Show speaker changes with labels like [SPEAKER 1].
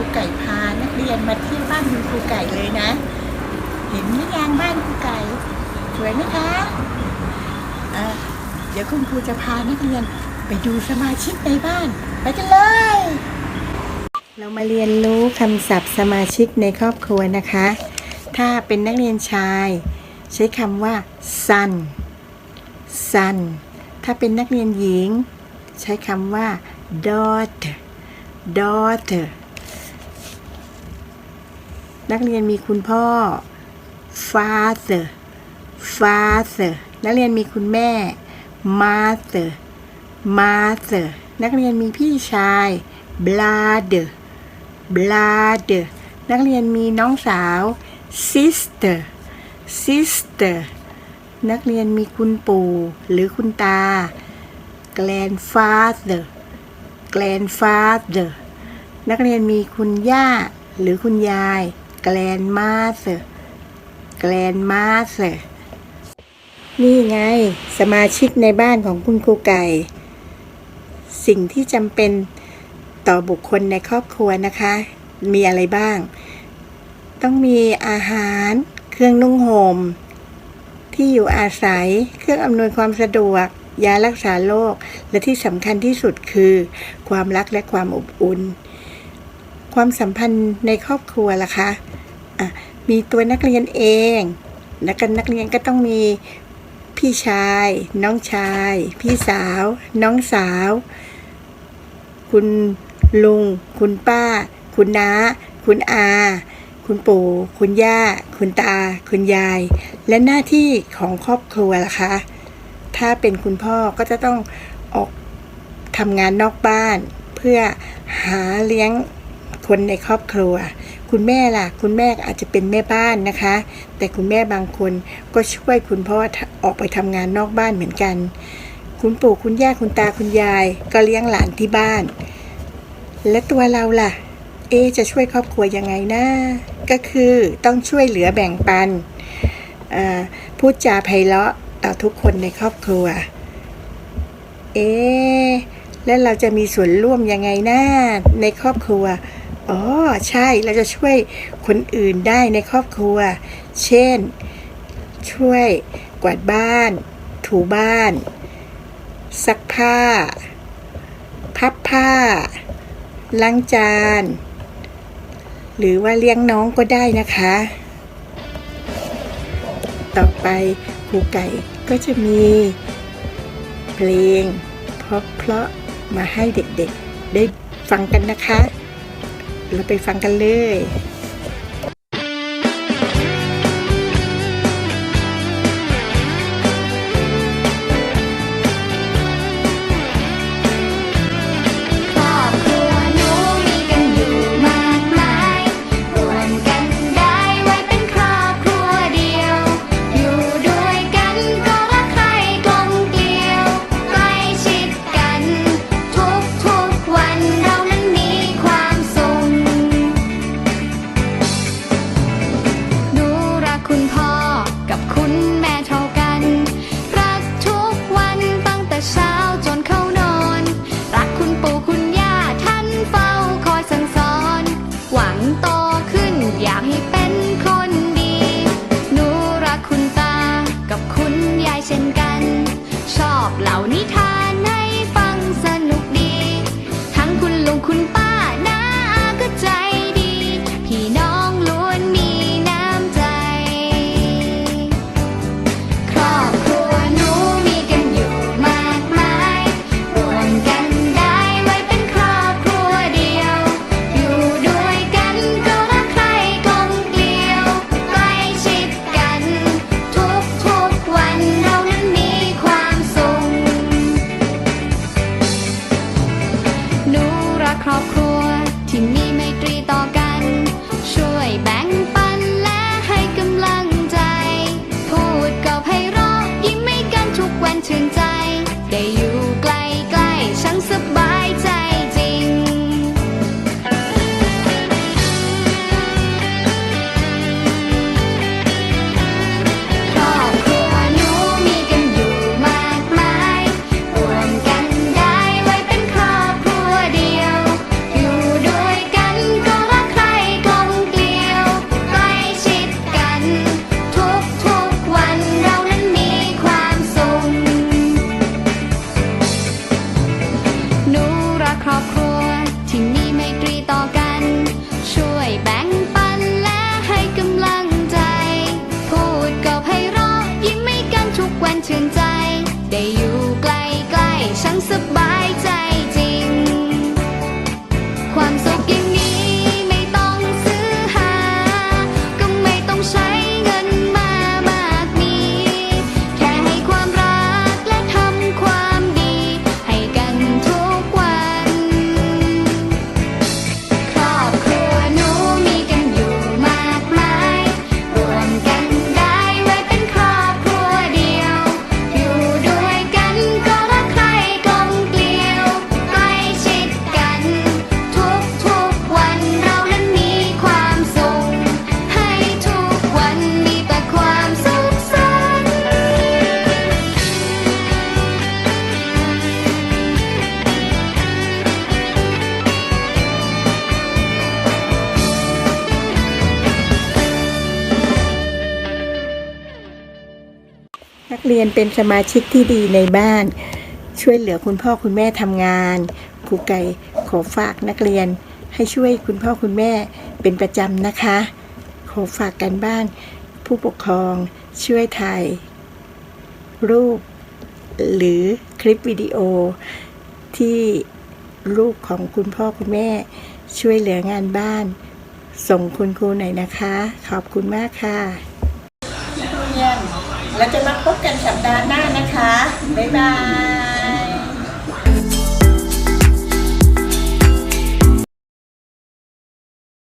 [SPEAKER 1] รูไก่พานักเรียนมาเที่ยวบ้านคุณครูไก่เลยนะ เห็นหรือยังบ้านครูไก่ สวยไหมคะเอ่อเดี๋ยวคุณครูจะพานักเรียนไปดูสมาชิกในบ้าน ไปกันเลย เรามาเรียนรู้คำศัพท์สมาชิกในครอบครัวนะคะ ถ้าเป็นนักเรียนชาย ใช้คำว่า son son ถ้าเป็นนักเรียนหญิง ใช้คำว่า daughter daughter นักเรียนมีคุณพ่อ father father นักเรียนมีคุณแม่ mother mother นักเรียนมีพี่ชาย brother brother นักเรียนมีน้องสาว sister sister นักเรียนมีคุณปู่หรือคุณตา grandfather grandfather นักเรียนมีคุณย่าหรือคุณยาย grandmother grandmother นี่ไง สมาชิกในบ้านของคุณครูไก่ สิ่งที่จำเป็นต่อบุคคลในครอบครัวนะคะ มีอะไรบ้าง ต้องมีอาหาร เครื่องนุ่งห่มที่อยู่อาศัย เครื่องอำนวยความสะดวก ยารักษาโรคและที่สำคัญที่สุดคือ ความรักและความอบอุ่น ความสัมพันธ์ในครอบครัวล่ะคะอะมีตัวนักเรียนเองแล้วกันนักเรียนก็ต้องมีพี่ชาย น้องชาย พี่สาว น้องสาว คุณลุง คุณป้า คุณน้า คุณอา คุณปู่ คุณย่า คุณตา คุณยาย และหน้าที่ของครอบครัวล่ะคะ ถ้าเป็นคุณพ่อก็จะต้องออกทำงานนอกบ้าน เพื่อหาเลี้ยง คนในครอบครัว คุณแม่ล่ะ คุณแม่อาจจะเป็นแม่บ้านนะคะ แต่คุณแม่บางคนก็ช่วยคุณพ่อออกไปทำงานนอกบ้านเหมือนกัน คุณปู่คุณย่าคุณตาคุณยาย ก็เลี้ยงหลานที่บ้าน และตัวเราล่ะ เอจะช่วยครอบครัวยังไงนะก็คือต้องช่วยเหลือแบ่งปันพูดจาไพเราะต่อทุกคนในครอบครัว เอแล้วเราจะมีส่วนร่วมยังไงนะในครอบครัว อ๋อ ใช่ เราจะช่วยคนอื่นได้ในครอบครัว เช่น ช่วยกวาดบ้าน ถูบ้าน ซักผ้า พับผ้า ล้างจาน หรือว่าเลี้ยงน้องก็ได้นะคะ ต่อไปครูไก่ก็จะมีเพลงเพราะๆมาให้เด็กๆได้ฟังกันนะคะ เราไปฟังกันเลย
[SPEAKER 2] เหล่านิทาน นักเรียนเป็
[SPEAKER 1] นสมาชิกที่ดีในบ้าน ช่วยเหลือคุณพ่อคุณแม่ทำงานครูไก่ขอฝากนักเรียนให้ช่วยคุณพ่อคุณแม่เป็นประจำนะคะ ขอฝากกันบ้าน ผู้ปกครองช่วยถ่ายรูป หรือคลิปวิดีโอ ที่ลูกของคุณพ่อคุณแม่ ช่วยเหลืองานบ้าน ส่งคุณครูหน่อยนะคะ ขอบคุณมากค่ะ เราจะมาพบกันสัปดาห์หน้านะคะ บ๊ายบาย